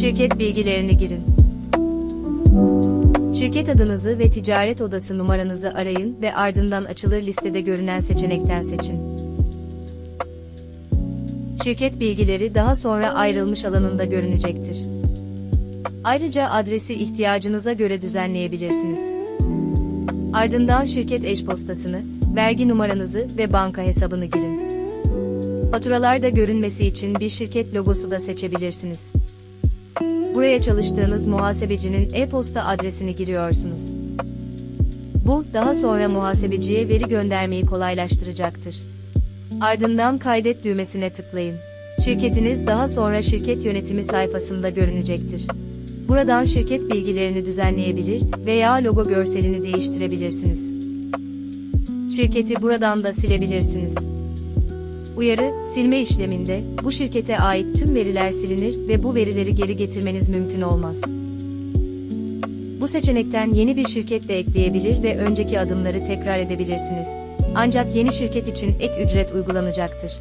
Şirket bilgilerini girin. Şirket adınızı ve ticaret odası numaranızı arayın ve ardından açılır listede görünen seçenekten seçin. Şirket bilgileri daha sonra ayrılmış alanında görünecektir. Ayrıca adresi ihtiyacınıza göre düzenleyebilirsiniz. Ardından şirket e-postasını, vergi numaranızı ve banka hesabını girin. Faturalarda görünmesi için bir şirket logosu da seçebilirsiniz. Buraya çalıştığınız muhasebecinin e-posta adresini giriyorsunuz. Bu, daha sonra muhasebeciye veri göndermeyi kolaylaştıracaktır. Ardından kaydet düğmesine tıklayın. Şirketiniz daha sonra şirket yönetimi sayfasında görünecektir. Buradan şirket bilgilerini düzenleyebilir veya logo görselini değiştirebilirsiniz. Şirketi buradan da silebilirsiniz. Uyarı, silme işleminde, bu şirkete ait tüm veriler silinir ve bu verileri geri getirmeniz mümkün olmaz. Bu seçenekten yeni bir şirket de ekleyebilir ve önceki adımları tekrar edebilirsiniz. Ancak yeni şirket için ek ücret uygulanacaktır.